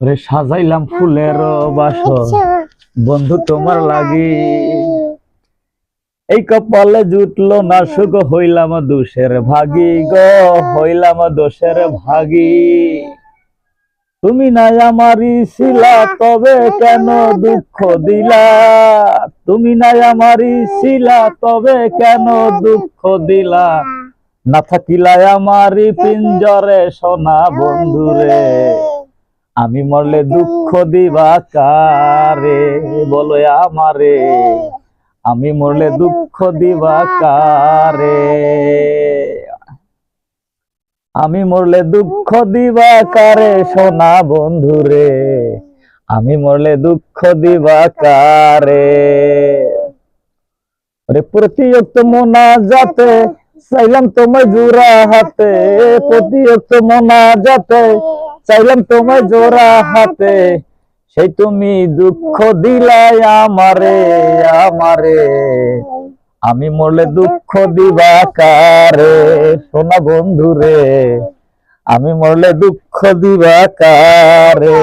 রে সাজাইলাম ফুলের বাসর। বন্ধু তোমার লাগি। এই কপালে জুটলো না সুখ হইলাম দোষের ভাগি গো হইলাম দোষের ভাগি। তুমি নাই আমারই ছিলা তবে কেন দুঃখ দিলা? তুমি নাই আমারই ছিলা তবে কেন দুঃখ দিলা? না থাকিলাই আমারই পিঞ্জরে সোনা বন্ধুরে। আমি মরলে দুঃখ দিবা কারে? বলো আমারে। আমি মরলে দুঃখ দিবা কারে? আমি মরলে দুঃখ দিবা কারে, সোনা বন্ধুরে আমি মরলে দুঃখ দিবা কারে? রে প্রতিযুক্ত মোনা যাতে চাইলাম তোমায় জোড়া হাতে। প্রতিযুক্ত মোনা যাতে চাইলাম তোমার জোড়া হাতে। সেই তুমি দুঃখ দিলাই আমারে আমারে। আমি মরলে দুঃখ দিবা কারে? সোনা বন্ধুরে, আমি মরলে দুঃখ দিবা কারে?